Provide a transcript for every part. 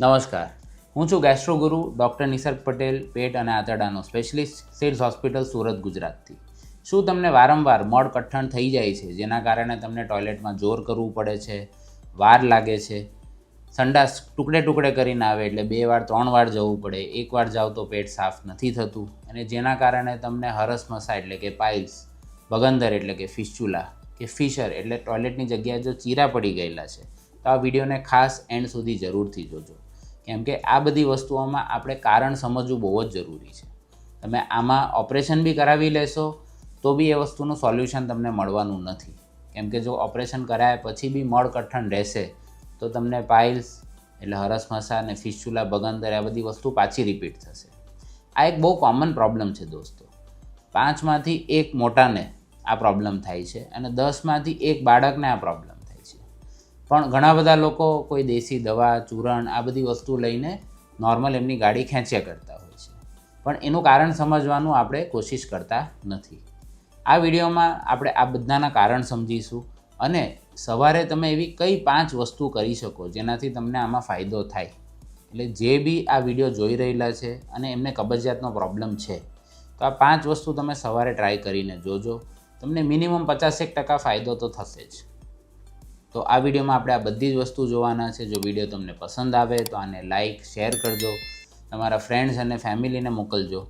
નમસ્કાર. હું છું ગેસ્ટ્રોગુરુ, ડૉક્ટર નિસર્ગ પટેલ, પેટ અને આંતરડાનો સ્પેશિયલિસ્ટ સિડ્સ હોસ્પિટલ સુરત, ગુજરાતથી. શું તમને વારંવાર મળ કઠણ થઈ જાય છે, જેના કારણે તમને ટોયલેટમાં જોર કરવું પડે છે, વાર લાગે છે? સંડાસ ટુકડે ટુકડે કરીને આવે એટલે બે વાર, ત્રણ વાર જવું પડે, એક વાર જાવ તો પેટ સાફ નથી થતું. અને જેના કારણે તમને હરસમસા એટલે કે પાઇલ્સ બગંદર એટલે કે ફિસ્ચુલા, કે ફિશર એટલે ટોયલેટની જગ્યાએ જો ચીરા પડી ગયેલા છે, તો આ વિડીયોને ખાસ એન્ડ સુધી જરૂરથી જોજો. કેમ કે આ બધી વસ્તુઓમાં આપણે કારણ સમજવું બહુ જ જરૂરી છે. તમે આમાં ઓપરેશન બી કરાવી લેશો, તો બી એ વસ્તુનું સોલ્યુશન તમને મળવાનું નથી. કેમ કે જો ઓપરેશન કરાયા પછી બી મળ કઠણ રહેશે, તો તમને પાઇલ્સ એટલે હરસમસા અને ફિસ્ચુલા બગંદર આ બધી વસ્તુ પાછી રિપીટ થશે. આ એક બહુ કોમન પ્રોબ્લેમ છે દોસ્તો. પાંચમાંથી એક મોટાને આ પ્રોબ્લેમ થાય છે અને દસમાંથી એક બાળકને આ પ્રોબ્લેમ પણ ઘણા બધા લોકો કોઈ દેશી દવા, ચૂરણ, આ બધી વસ્તુ લઈને નોર્મલ એમની ગાડી ખેંચ્યા કરતા હોય છે. પણ એનું કારણ સમજવાનું આપણે કોશિશ કરતા નથી. આ વિડીયોમાં આપણે આ બધાના કારણ સમજીશું અને સવારે તમે એવી કઈ પાંચ વસ્તુ કરી શકો જેનાથી તમને આમાં ફાયદો થાય. એટલે જે બી આ વીડિયો જોઈ રહેલા છે અને એમને કબજિયાતનો પ્રોબ્લેમ છે, તો આ પાંચ વસ્તુ તમે સવારે ટ્રાય કરીને જોજો. તમને મિનિમમ પચાસેક ટકા ફાયદો તો થશે જ. તો આ વિડીયોમાં આપણે આ બધી જ વસ્તુ જોવાના છે જો વિડીયો તમને પસંદ આવે તો આને લાઇક શેર કરજો તમારા ફ્રેન્ડ્સ અને ફેમિલીને મોકલજો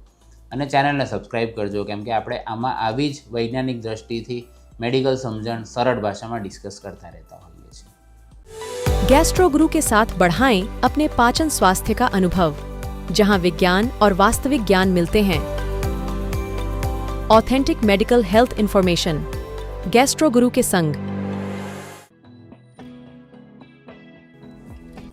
અને ચેનલને સબસ્ક્રાઈબ કરજો કેમ કે આપણે આમાં આવી જ વૈજ્ઞાનિક દ્રષ્ટિથી मेडिकल समझण सरल भाषा में डिस्कस करता रहता होइए છીએ गैस्ट्रो गुरु के साथ बढ़ाएं अपने पाचन स्वास्थ्य का अनुभव जहां विज्ञान और वास्तविक ज्ञान मिलते हैं authentic medical health information Gastro Guru के संग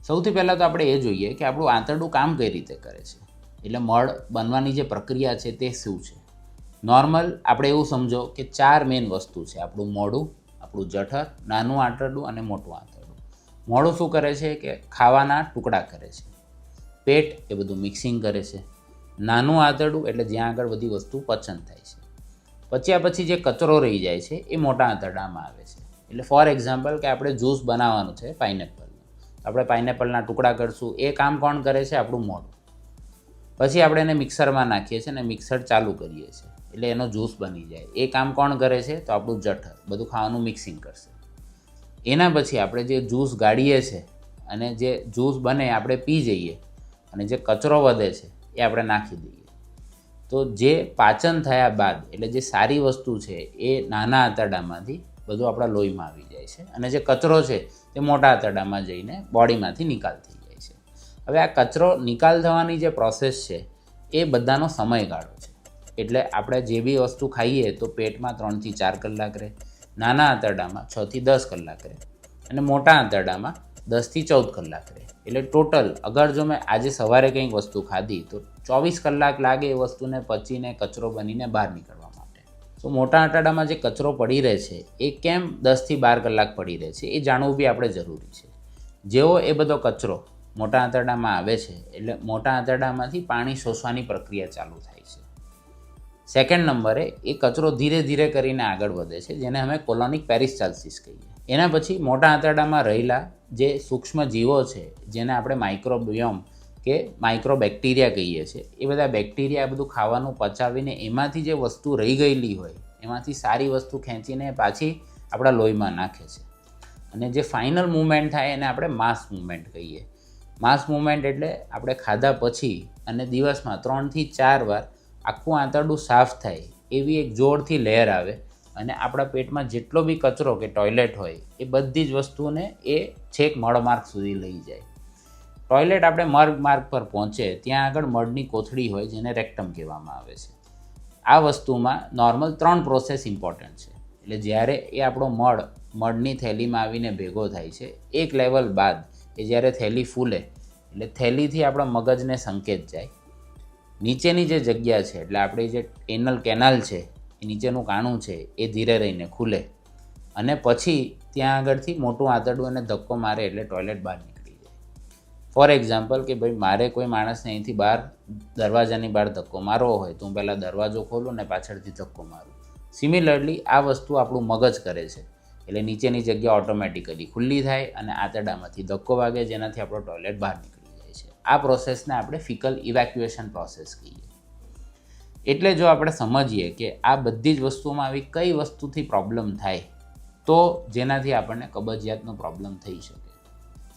સૌથી પહેલાં તો આપણે એ જોઈએ કે આપણું આંતરડું કામ કઈ રીતે કરે છે? એટલે મળ બનવાની જે પ્રક્રિયા છે તે શું છે? નોર્મલ આપણે એવું સમજો કે ચાર મેઇન વસ્તુ છે. આપણું મોઢું, આપણું જઠર, નાનું આંતરડું અને મોટું આંતરડું. મોઢું શું કરે છે કે ખાવાના ટુકડા કરે છે. પેટ એ બધું મિક્સિંગ કરે છે. નાનું આંતરડું એટલે જ્યાં આગળ બધી વસ્તુ પચન થાય છે. પચ્યા પછી જે કચરો રહી જાય છે એ મોટા આંતરડામાં આવે છે. એટલે ફોર એક્ઝામ્પલ કે આપણે જ્યુસ બનાવવાનું છે પાઇનેપલનું આપણે પાઇનેપલના ટુકડા કરશું, એ કામ કોણ કરે છે? આપણું મોઢું. પછી આપણે એને મિક્સરમાં નાખીએ છીએ અને મિક્સર ચાલુ કરીએ છીએ. એટલે એનો જ્યુસ બની જાય. એ કામ કોણ કરે છે? તો આપણું જઠર. બધું ખાવાનું મિક્સિંગ કરશે. એના પછી આપણે જે જ્યુસ ગાળીએ છીએ અને જે જ્યુસ બને આપણે પી જઈએ અને જે કચરો વધે છે એ આપણે નાખી દઈએ. તો જે પાચન થયા બાદ, એટલે જે સારી વસ્તુ છે એ નાના આંતરડામાંથી બધું આપણા લોહીમાં આવી જાય. છે. અને જે કચરો છે તે મોટા આંતરડામાં જઈને બોડીમાંથી નિકાલ થઈ જાય છે. હવે આ કચરો નિકાલ થવાની જે પ્રોસેસ છે એ બધાનો સમયગાળો છે. એટલે આપણે જે બી વસ્તુ ખાઈએ તો પેટમાં ત્રણથી ચાર કલાક રહે, નાના આંતરડામાં છથી દસ કલાક રહે અને મોટા આંતરડામાં દસથી ચૌદ કલાક રહે. એટલે ટોટલ અગર જો મેં આજે સવારે કંઈક વસ્તુ ખાધી તો ચોવીસ કલાક લાગે એ વસ્તુને પચીને કચરો બનીને બહાર નીકળવા તો મોટા આંતરડામાં જે કચરો પડી રહે છે, એ કેમ દસથી બાર કલાક પડી રહે છે, એ જાણવું બી આપણે જરૂરી છે. જેવો એ બધો કચરો મોટા આંતરડામાં આવે છે, એટલે મોટા આંતરડામાંથી પાણી શોષવાની પ્રક્રિયા ચાલુ થાય છે. સેકન્ડ નંબરે એ કચરો ધીરે ધીરે કરીને આગળ વધે છે, જેને અમે કોલોનિક પેરિસ્ટાલ્સિસ કહીએ. એના પછી મોટા આંતરડામાં રહેલા જે સૂક્ષ્મ જીવો છે, જેને આપણે માઇક્રોબિયોમ કે માઇક્રો બેક્ટેરિયા કહીએ છીએ એ બધા બેક્ટેરિયા બધું ખાવાનું પચાવીને એમાંથી જે વસ્તુ રહી ગયેલી હોય, એમાંથી સારી વસ્તુ ખેંચીને પાછી આપણા લોહીમાં નાખે છે. અને જે ફાઇનલ મૂવમેન્ટ થાય એને આપણે માસ મૂવમેન્ટ કહીએ. માસ મૂવમેન્ટ એટલે આપણે ખાધા પછી અને દિવસમાં ત્રણથી ચાર વાર આખું આંતરડું સાફ થાય એવી એક જોરથી લહેર આવે અને આપણા પેટમાં જેટલો બી કચરો કે ટોયલેટ હોય, એ બધી જ વસ્તુને એ છેક મળમાર્ગ સુધી લઈ જાય. ટોયલેટ આપણે મર્ગ માર્ગ પર પહોંચે, ત્યાં આગળ મળની કોથળી હોય જેને રેક્ટમ કહેવામાં આવે છે. આ વસ્તુમાં નોર્મલ ત્રણ પ્રોસેસ ઇમ્પોર્ટન્ટ છે. એટલે જ્યારે એ આપણો મળ મળની થેલીમાં આવીને ભેગો થાય છે, એક લેવલ બાદ એ જ્યારે થેલી ફૂલે, એટલે થેલીથી આપણા મગજને સંકેત જાય. નીચેની જે જગ્યા છે, એટલે આપણી જે એનલ કેનાલ છે, એ નીચેનું કાણું છે, એ ધીરે રહીને ખુલે. અને પછી ત્યાં આગળથી મોટું આંતરડું અને ધક્કો મારે એટલે ટોયલેટ બહાર નીકળી. ફોર એક્ઝામ્પલ કે ભાઈ મારે કોઈ માણસને અહીંથી બહાર દરવાજાની બહાર ધક્કો મારવો હોય, તો હું પહેલાં દરવાજો ખોલું ને પાછળથી ધક્કો મારું. સિમિલરલી આ વસ્તુ આપણું મગજ કરે છે. એટલે નીચેની જગ્યા ઓટોમેટિકલી ખુલ્લી થાય અને આંતરડામાંથી ધક્કો વાગે, જેનાથી આપણો ટોયલેટ બહાર નીકળી જાય છે. આ પ્રોસેસને આપણે ફિકલ ઇવેક્યુએશન પ્રોસેસ કહીએ. એટલે જો આપણે સમજીએ કે આ બધી જ વસ્તુઓમાં આવી કઈ વસ્તુથી પ્રોબ્લેમ થાય, તો જેનાથી આપણને કબજિયાતનો પ્રોબ્લેમ થઈ શકે.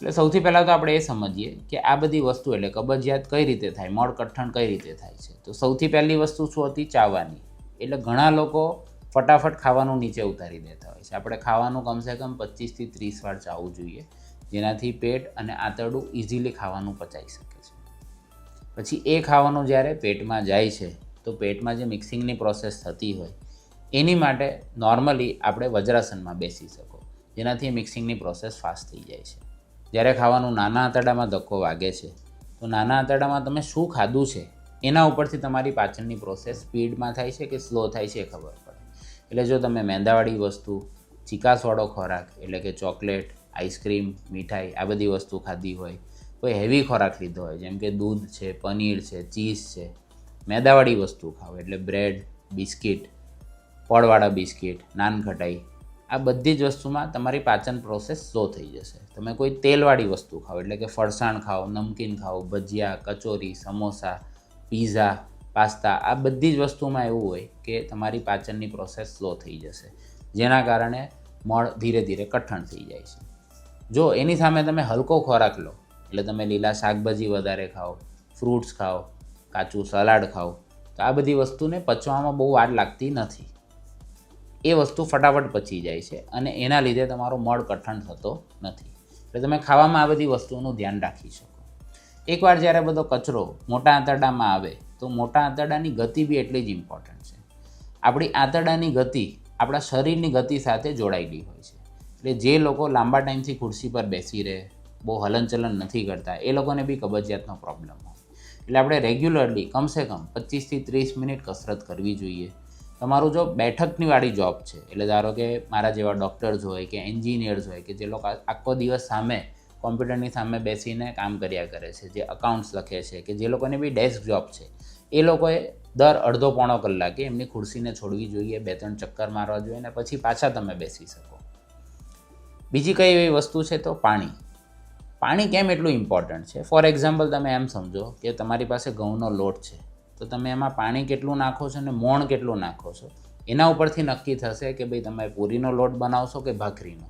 એટલે સૌથી પહેલાં તો આપણે એ સમજીએ કે આ બધી વસ્તુ એટલે કબજિયાત કઈ રીતે થાય, મળ કઠણ કઈ રીતે થાય છે. તો સૌથી પહેલી વસ્તુ શું હતી? ચાવાની. એટલે ઘણા લોકો ફટાફટ ખાવાનું નીચે ઉતારી દેતા હોય છે. આપણે ખાવાનું કમસે કમ પચીસથી ત્રીસ વાર ચાવવું જોઈએ, જેનાથી પેટ અને આંતરડું ઇઝીલી ખાવાનું પચાઈ શકે છે. પછી એ ખાવાનું જ્યારે પેટમાં જાય છે, તો પેટમાં જે મિક્સિંગની પ્રોસેસ થતી હોય, એની માટે નોર્મલી આપણે વજ્રાસનમાં બેસી શકો, જેનાથી મિક્સિંગની પ્રોસેસ ફાસ્ટ થઈ જાય છે. જ્યારે ખાવાનું નાના આંતરડામાં ધક્કો વાગે છે, તો નાના આંતરડામાં તમે શું ખાધું છે, એના ઉપરથી તમારી પાચનની પ્રોસેસ સ્પીડમાં થાય છે કે સ્લો થાય છે ખબર પડે. એટલે જો તમે મેંદાવાળી વસ્તુ, ચિકાસવાળો ખોરાક, એટલે કે ચોકલેટ, આઈસ્ક્રીમ, મીઠાઈ, આ બધી વસ્તુ ખાધી હોય, કોઈ હેવી ખોરાક લીધો હોય, જેમ કે દૂધ છે, પનીર છે, ચીઝ છે, મેદાવાળી વસ્તુ ખાઓ, એટલે બ્રેડ બિસ્કિટ પડવાળા બિસ્કિટ નાનખટાઈ આ બધી જ વસ્તુમાં તમારી પાચન પ્રોસેસ સ્લો થઈ જશે. તમે કોઈ તેલવાળી વસ્તુ ખાઓ, એટલે કે ફરસાણ ખાઓ, નમકીન ખાઓ, ભજીયા, કચોરી, સમોસા, પીઝા, પાસ્તા, આ બધી જ વસ્તુમાં એવું હોય કે તમારી પાચનની પ્રોસેસ સ્લો થઈ જશે. જેના કારણે મળ ધીરે ધીરે કઠણ થઈ જાય છે. જો એની સામે તમે હલકો ખોરાક લો, એટલે તમે લીલા શાકભાજી વધારે ખાઓ ફ્રૂટ્સ ખાઓ, કાચું સલાડ ખાઓ, તો આ બધી વસ્તુને પચવામાં બહુ વાર લાગતી નથી. એ વસ્તુ ફટાફટ પચી જાય છે અને એના લીધે તમારો મળ કઠણ થતો નથી. એટલે તમે ખાવામાં આ બધી વસ્તુઓનું ધ્યાન રાખી શકો. એકવાર જ્યારે બધો કચરો મોટા આંતરડામાં આવે, તો મોટા આંતરડાની ગતિ બી એટલી જ ઇમ્પોર્ટન્ટ છે. આપણી આંતરડાની ગતિ આપણા શરીરની ગતિ સાથે જોડાયેલી હોય છે. એટલે જે લોકો લાંબા ટાઈમથી ખુરશી પર બેસી રહે, બહુ હલનચલન નથી કરતા, એ લોકોને બી કબજિયાતનો પ્રોબ્લેમ હોય. એટલે આપણે રેગ્યુલરલી કમસે કમ પચીસથી ત્રીસ મિનિટ કસરત કરવી જોઈએ. તમારું જો બેઠકની વાળી જોબ છે, એટલે ધારો કે મારા જેવા ડૉક્ટર્સ હોય કે એન્જિનિયર્સ હોય કે જે લોકો આખો દિવસ સામે કોમ્પ્યુટરની સામે બેસીને કામ કર્યા કરે છે, જે અકાઉન્ટ્સ લખે છે કે જે લોકોને બી ડેસ્ક જોબ છે, એ લોકોએ દર અડધો પોણો કલાકે એમની ખુરશીને છોડવી જોઈએ, બે ત્રણ ચક્કર મારવા જોઈએ અને પછી પાછા તમે બેસી શકો. બીજી કઈ એવી વસ્તુ છે તો પાણી. પાણી કેમ એટલું ઇમ્પોર્ટન્ટ છે? ફોર એક્ઝામ્પલ તમે એમ સમજો કે તમારી પાસે ઘઉંનો લોટ છે. તો તમે એમાં પાણી કેટલું નાખો છો અને મોણ કેટલું નાખો છો? એના ઉપરથી નક્કી થશે કે ભાઈ તમે પૂરીનો લોટ બનાવશો કે ભાખરીનો?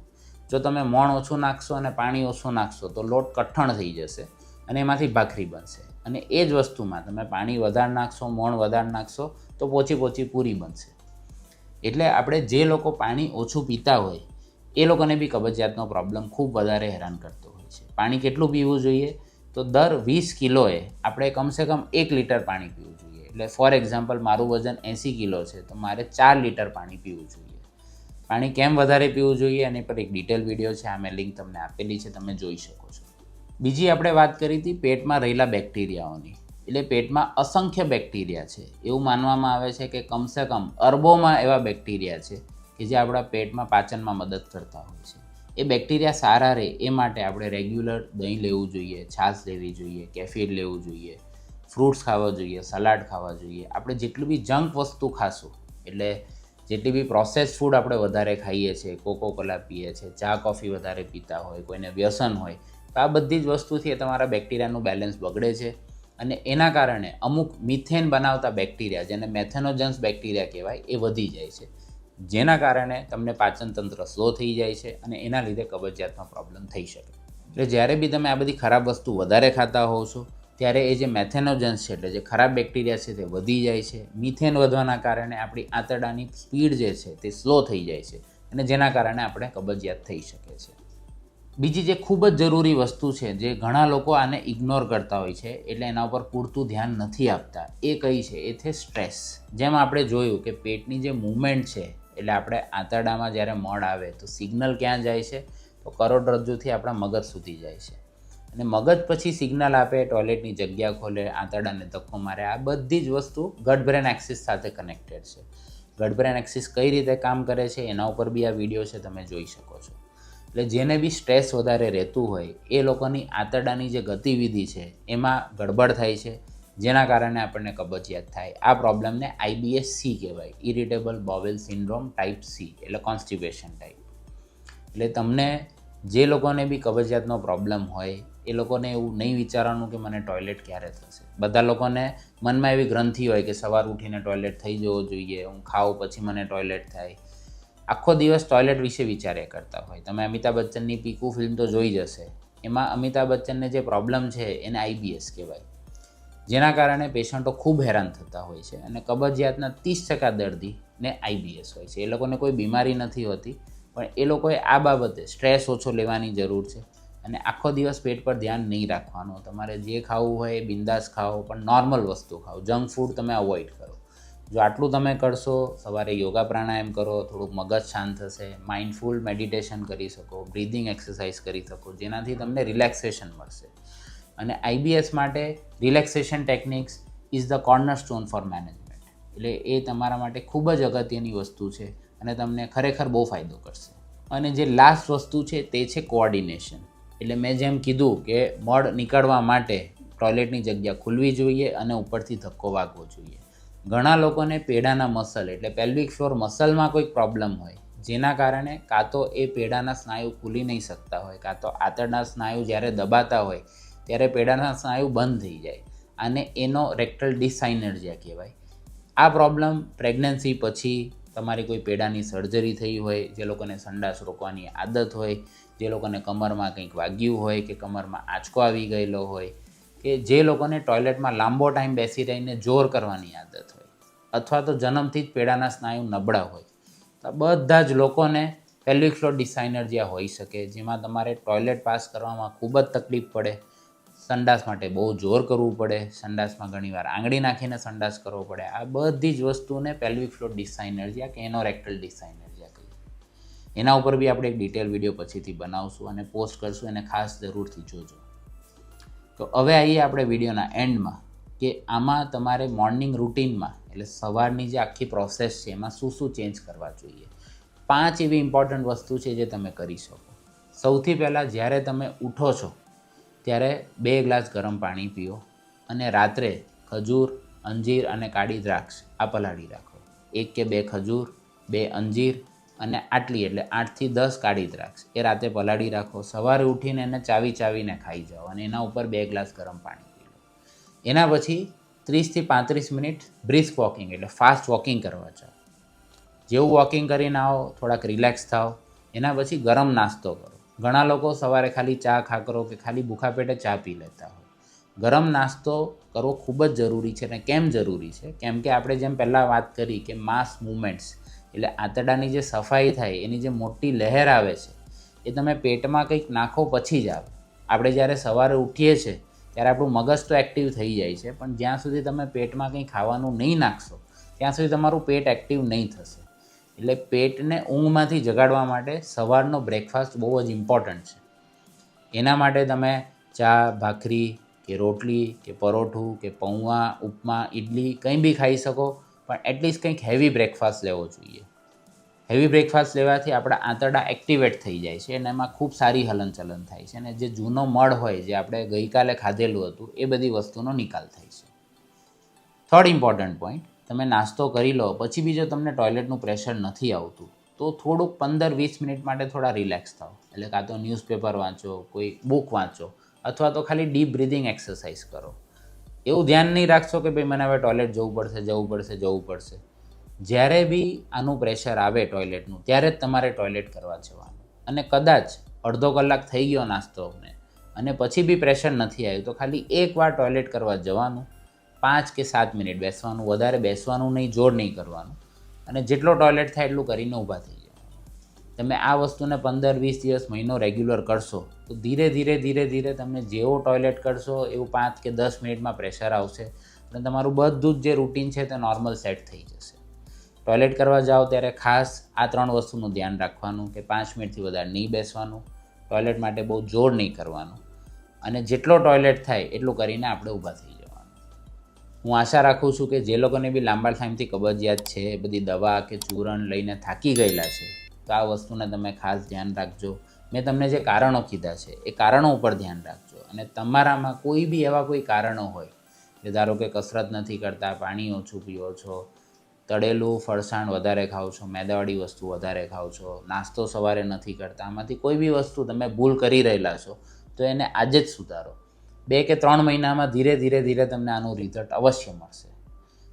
જો તમે મોણ ઓછું નાખશો અને પાણી ઓછું નાખશો, તો લોટ કઠણ થઈ જશે અને એમાંથી ભાખરી બનશે. અને એ જ વસ્તુમાં તમે પાણી વધારે નાખશો, મોણ વધારે નાખશો, તો પોચી પોચી પૂરી બનશે. એટલે આપણે જે લોકો પાણી ઓછું પીતા હોય, એ લોકોને બી કબજિયાતનો પ્રોબ્લેમ ખૂબ વધારે હેરાન કરતો હોય છે. પાણી કેટલું પીવું જોઈએ? તો દર વીસ કિલોએ આપણે કમસે કમ એક લીટર પાણી પીવું જોઈએ. એટલે ફોર એક્ઝામ્પલ મારું વજન એંસી કિલો છે, તો મારે ચાર લીટર પાણી પીવું જોઈએ. પાણી કેમ વધારે પીવું જોઈએ એની પર એક ડિટેલ વીડિયો છે, આ મેં લિંક તમને આપેલી છે, તમે જોઈ શકો છો. બીજી આપણે વાત કરી હતી પેટમાં રહેલા બેક્ટેરિયાઓની એટલે પેટમાં અસંખ્ય બેક્ટેરિયા છે. એવું માનવામાં આવે છે કે કમસે કમ અરબોમાં એવા બેક્ટેરિયા છે કે જે આપણા પેટમાં પાચનમાં મદદ કરતા હોય છે. એ બેક્ટેરિયા સારા રહે એ માટે આપણે રેગ્યુલર દહીં લેવું જોઈએ, છાશ લેવી જોઈએ, કેફીર લેવું જોઈએ ફ્રૂટ્સ ખાવા જોઈએ સલાડ ખાવા જોઈએ. આપણે જેટલું બી જંક વસ્તુ ખાશું, એટલે જેટલી બી પ્રોસેસ ફૂડ આપણે વધારે ખાઈએ છીએ કોકો કોલા પીએ છીએ, ચા કોફી વધારે પીતા હોય, કોઈને વ્યસન હોય, તો આ બધી જ વસ્તુથી તમારા બેક્ટેરિયાનું બેલેન્સ બગડે છે. અને એના કારણે અમુક મિથેન બનાવતા બેક્ટેરિયા, જેને મેથેનોજન્સ બેક્ટેરિયા કહેવાય, એ વધી જાય છે. જેના કારણે તમને પાચનતંત્ર સ્લો થઈ જાય છે અને એના લીધે કબજિયાતનો પ્રોબ્લેમ થઈ શકે. એટલે જ્યારે બી તમે આ બધી ખરાબ વસ્તુ વધારે ખાતા હોવ છો, ત્યારે એ જે મેથેનોજન્સ છે, એટલે જે ખરાબ બેક્ટેરિયા છે તે વધી જાય છે. મિથેન વધવાના કારણે આપણી આંતરડાની સ્પીડ જે છે તે સ્લો થઈ જાય છે અને જેના કારણે આપણે કબજિયાત થઈ શકે છે બીજી જે ખૂબ જ જરૂરી વસ્તુ છે, જે ઘણા લોકો આને ઇગ્નોર કરતા હોય છે, એટલે એના ઉપર પૂરતું ધ્યાન નથી આપતા, એ કઈ છે, એ છે સ્ટ્રેસ જેમ આપણે જોયું કે પેટની જે મૂવમેન્ટ છે એટલે આપણે આંતરડામાં જ્યારે મળ આવે તો સિગ્નલ ક્યાં જાય છે? તો કરોડરજ્જુથી આપણા મગજ સુધી જાય છે. અને મગજ પછી સિગ્નલ આપે, ટોયલેટની જગ્યા ખોલે, આંતરડાને ધક્કો મારે, આ બધી જ વસ્તુ ગડબ્રેન એક્સિસ સાથે કનેક્ટેડ છે. ગડબ્રેન એક્સિસ કઈ રીતે કામ કરે છે એના ઉપર બી આ વીડિયો છે, તમે જોઈ શકો છો. એટલે જેને બી સ્ટ્રેસ વધારે રહેતું હોય, એ લોકોની આંતરડાની જે ગતિવિધિ છે, એમાં ગડબડ થાય છે. જેના કારણે આપણને કબજિયાત થાય. આ પ્રોબ્લેમને આઈબીએસ સી કહેવાય. Irritable bowel syndrome type C એટલે કોન્સ્ટિપેશન ટાઈપ એટલે તમને જે લોકોને બી કબજિયાતનો પ્રોબ્લેમ હોય, એ લોકોને એવું નહીં વિચારવાનું કે મને ટોયલેટ ક્યારે થશે. બધા લોકોને મનમાં એવી ગ્રંથિ હોય કે સવાર ઉઠીને ટોયલેટ થઈ જવો જોઈએ, હું ખાઉં પછી મને ટોયલેટ થાય. આખો દિવસ ટોયલેટ વિશે વિચાર્યા કરતા હોય. તમે અમિતાભ બચ્ચનની પીકુ ફિલ્મ તો જોઈ જશે એમાં અમિતાભ બચ્ચનને જે પ્રોબ્લેમ છે એને આઈબીએસ કહેવાય. જેના કારણે પેશન્ટો ખૂબ હેરાન થતા હોય છે અને કબજિયાતના ત્રીસ ટકા દર્દીને આઈબીએસ હોય છે. એ લોકોને કોઈ બીમારી નથી હોતી, પણ એ લોકોએ આ બાબતે સ્ટ્રેસ ઓછો લેવાની જરૂર છે અને આખો દિવસ પેટ પર ધ્યાન નહીં રાખવાનું. તમારે જે ખાવું હોય એ બિંદાસ ખાઓ, પણ નોર્મલ વસ્તુ ખાઓ. જંક ફૂડ તમે અવોઇડ કરો. જો આટલું તમે કરશો, સવારે યોગા પ્રાણાયામ કરો, થોડુંક મગજ શાંત થશે, માઇન્ડફુલ મેડિટેશન કરી શકો બ્રીધિંગ એક્સરસાઇઝ કરી શકો, જેનાથી તમને રિલેક્સેશન મળશે. અને આઈબીએસ માટે relaxation techniques is the corner stone for management. એટલે એ તમારા માટે ખૂબ જ અગત્યની વસ્તુ છે અને તમને ખરેખર બહુ ફાયદો કરશે. અને જે લાસ્ટ વસ્તુ છે તે છે કોઓર્ડિનેશન એટલે મેં જેમ કીધું કે મળ નીકળવા માટે ટોયલેટની જગ્યા ખુલવી જોઈએ અને ઉપરથી ધક્કો વાગવો જોઈએ. ઘણા લોકોને પેડાના મસલ એટલે પેલ્વિક ફ્લોર મસલમાં કોઈક પ્રોબ્લેમ હોય, જેના કારણે કાં તો એ પેડાના સ્નાયુ ખુલી નહીં શકતા હોય, કાં તો આંતરડા સ્નાયુ જ્યારે દબાતા હોય ત્યારે પેડાના સ્નાયુ બંધ થઈ જાય. અને એનો રેક્ટલ ડિસાઇનર્જિયા કહેવાય. આ પ્રોબ્લેમ પ્રેગ્નન્સી પછી તમારી કોઈ પેડાની સર્જરી થઈ હોય, જે લોકોને સંડાસ રોકવાની આદત હોય, જે લોકોને કમરમાં કંઈક વાગ્યું હોય કે કમરમાં આંચકો આવી ગયેલો હોય, કે જે લોકોને ટોયલેટમાં લાંબો ટાઈમ બેસી રહીને જોર કરવાની આદત હોય, અથવા તો જન્મથી જ પેડાના સ્નાયુ નબળા હોય, તો બધા જ લોકોને પેલ્વિક ફ્લોર ડિસાઇનર્જિયા હોઈ શકે, જેમાં તમારે ટોયલેટ પાસ કરવામાં ખૂબ જ તકલીફ પડે સંડાસ માટે બહુ જોર કરવું પડે. સંડાસમાં ઘણીવાર આંગળી નાખીને સંડાસ કરવો પડે. આ બધી જ વસ્તુને પેલ્વિક ફ્લોર ડિસાઇનર્જિયા કે એનો રેક્ટલ ડિસાઇનર્જિયા કહીએ. એના ઉપર બી આપણે એક ડિટેલ વીડિયો પછીથી બનાવશું અને પોસ્ટ કરશું. એને ખાસ જરૂરથી જોજો. તો હવે આવીએ આપણે વિડીયોના એન્ડમાં કે આમાં તમારે મોર્નિંગ રૂટીનમાં એટલે સવારની જે આખી પ્રોસેસ છે એમાં શું શું ચેન્જ કરવા જોઈએ. પાંચ એવી ઇમ્પોર્ટન્ટ વસ્તુ છે જે તમે કરી શકો. સૌથી પહેલાં જ્યારે તમે ઉઠો છો ત્યારે બે ગ્લાસ ગરમ પાણી પીઓ અને રાત્રે ખજૂર, અંજીર અને કાળી દ્રાક્ષ આ પલાળી રાખો. એક કે બે ખજૂર, બે અંજીર અને આટલી એટલે આઠથી દસ કાળી દ્રાક્ષ એ રાતે પલાળી રાખો. સવારે ઉઠીને એને ચાવી ચાવીને ખાઈ જાઓ અને એના ઉપર બે ગ્લાસ ગરમ પાણી પી લો. એના પછી ત્રીસથી પાંત્રીસ મિનિટ બ્રિસ્ક વોકિંગ એટલે ફાસ્ટ વોકિંગ કરવા જાઓ. જેવું વોકિંગ કરીને આવો, થોડાક રિલેક્સ થાઓ. એના પછી ગરમ નાસ્તો કરો. ઘણા લોકો સવારે ખાલી ચા ખાકરો કે ખાલી ભૂખા પેટે ચા પી લેતા હોય. ગરમ નાસ્તો કરવો ખૂબ જ જરૂરી છે અને કેમ જરૂરી છે? કેમ કે આપણે જેમ પહેલાં વાત કરી કે માસ મુમેન્ટ્સ એટલે આંતરડાની જે સફાઈ થાય, એની જે મોટી લહેર આવે છે, એ તમે પેટમાં કંઈક નાખો પછી જ આવે. આપણે જ્યારે સવારે ઉઠીએ છીએ, ત્યારે આપણું મગજ તો એક્ટિવ થઈ જાય છે, પણ જ્યાં સુધી તમે પેટમાં કંઈ ખાવાનું નહીં નાખશો, ત્યાં સુધી તમારું પેટ એક્ટિવ નહીં થશે. એટલે પેટને ઊંઘમાંથી જગાડવા માટે સવારનો બ્રેકફાસ્ટ બહુ જ ઇમ્પોર્ટન્ટ છે. એના માટે તમે ચા, ભાખરી કે રોટલી કે પરોઠું કે પૌવા, ઉપમા ઇડલી કંઈ બી ખાઈ શકો, પણ એટલીસ્ટ કંઈક હેવી બ્રેકફાસ્ટ લેવો જોઈએ. હેવી બ્રેકફાસ્ટ લેવાથી આપણા આંતરડા એક્ટિવેટ થઈ જાય છે અને એમાં ખૂબ સારી હલનચલન થાય છે અને જે જૂનો મળ હોય જે આપણે ગઈકાલે ખાધેલું હતું એ બધી વસ્તુનો નિકાલ થાય છે. થર્ડ ઇમ્પોર્ટન્ટ પોઈન્ટ તમે નાસ્તો કરી લો, પછી બી જો તમને ટોયલેટનું પ્રેશર નથી આવતું, તો થોડુંક પંદર વીસ મિનિટ માટે થોડા રિલેક્સ થાઓ. એટલે કાં તો ન્યૂઝપેપર વાંચો, કોઈ બુક વાંચો, અથવા તો ખાલી ડીપ બ્રિધિંગ એક્સરસાઇઝ કરો. એવું ધ્યાન નહીં રાખશો કે ભાઈ મને હવે ટોયલેટ જવું પડશે જવું પડશે જવું પડશે. જ્યારે બી આનું પ્રેશર આવે ટોયલેટનું, ત્યારે જ તમારે ટોયલેટ કરવા જવાનું. અને કદાચ અડધો કલાક થઈ ગયો નાસ્તો અમને, અને પછી બી પ્રેશર નથી આવ્યું, તો ખાલી એકવાર ટોયલેટ કરવા જવાનું. પાંચ કે સાત મિનિટ બેસવાનું, વધારે બેસવાનું નહીં, જોર નહીં કરવાનું. અને જેટલો ટોયલેટ થાય એટલું કરીને ઊભા થઈ જવાનું તમે આ વસ્તુને પંદર, વીસ દિવસ મહિનો રેગ્યુલર કરશો, તો ધીરે ધીરે ધીરે ધીરે તમે જેવો ટોયલેટ કરશો, એવું પાંચ કે દસ મિનિટમાં પ્રેશર આવશે અને તમારું બધું જ જે રૂટીન છે તે નોર્મલ સેટ થઈ જશે. ટોયલેટ કરવા જાઓ ત્યારે ખાસ આ ત્રણ વસ્તુનું ધ્યાન રાખવાનું કે પાંચ મિનિટથી વધારે નહીં બેસવાનું, ટોયલેટ માટે બહુ જોર નહીં કરવાનું. અને જેટલો ટોયલેટ થાય એટલું કરીને આપણે ઊભા થઈ જવાનું હું આશા રાખું છું કે જે લોકોને બી લાંબા ટાઈમથી કબજિયાત છે, બધી દવા કે ચૂરણ લઈને થાકી ગયેલા છે, તો આ વસ્તુને તમે ખાસ ધ્યાન રાખજો. મેં તમને જે કારણો કીધા છે, એ કારણો ઉપર ધ્યાન રાખજો. અને તમારામાં કોઈ બી એવા કોઈ કારણો હોય, કે ધારો કે કસરત નથી કરતા, પાણી ઓછું પીઓ છો, તળેલું ફરસાણ વધારે ખાઓ છો, મેદાવાળી વસ્તુ વધારે ખાઓ છો, નાસ્તો સવારે નથી કરતા, આમાંથી કોઈ બી વસ્તુ તમે ભૂલ કરી રહેલા છો, તો એને આજે જ સુધારો. બે કે ત્રણ મહિનામાં ધીરે ધીરે ધીરે તમને આનું રિઝલ્ટ અવશ્ય મળશે.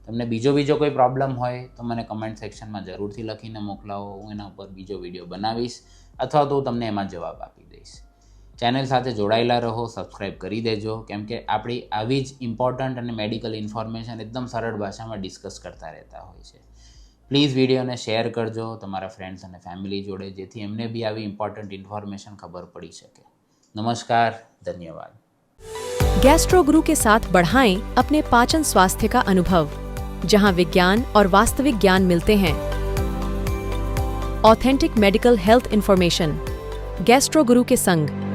તમને બીજો બીજો કોઈ પ્રોબ્લેમ હોય તો મને કમેન્ટ સેક્શનમાં જરૂરથી લખીને મોકલાવો, હું એના ઉપર બીજો વીડિયો બનાવીશ અથવા તો હું તમને એમાં જવાબ આપી દઈશ. ચેનલ સાથે જોડાયેલા રહો સબસ્ક્રાઈબ કરી દેજો, કેમ કે આપણી આવી જ ઇમ્પોર્ટન્ટ અને મેડિકલ ઇન્ફોર્મેશન એકદમ સરળ ભાષામાં ડિસ્કસ કરતા રહેતા હોય છે. પ્લીઝ વિડીયોને શેર કરજો, તમારા ફ્રેન્ડ્સ અને ફેમિલી જોડે, જેથી એમને બી આવી ઇમ્પોર્ટન્ટ ઇન્ફોર્મેશન ખબર પડી શકે. નમસ્કાર, ધન્યવાદ. गैस्ट्रो गुरु के साथ बढ़ाएँ अपने पाचन स्वास्थ्य का अनुभव, जहाँ विज्ञान और वास्तविक ज्ञान मिलते हैं। Authentic medical health information gastro guru के संग।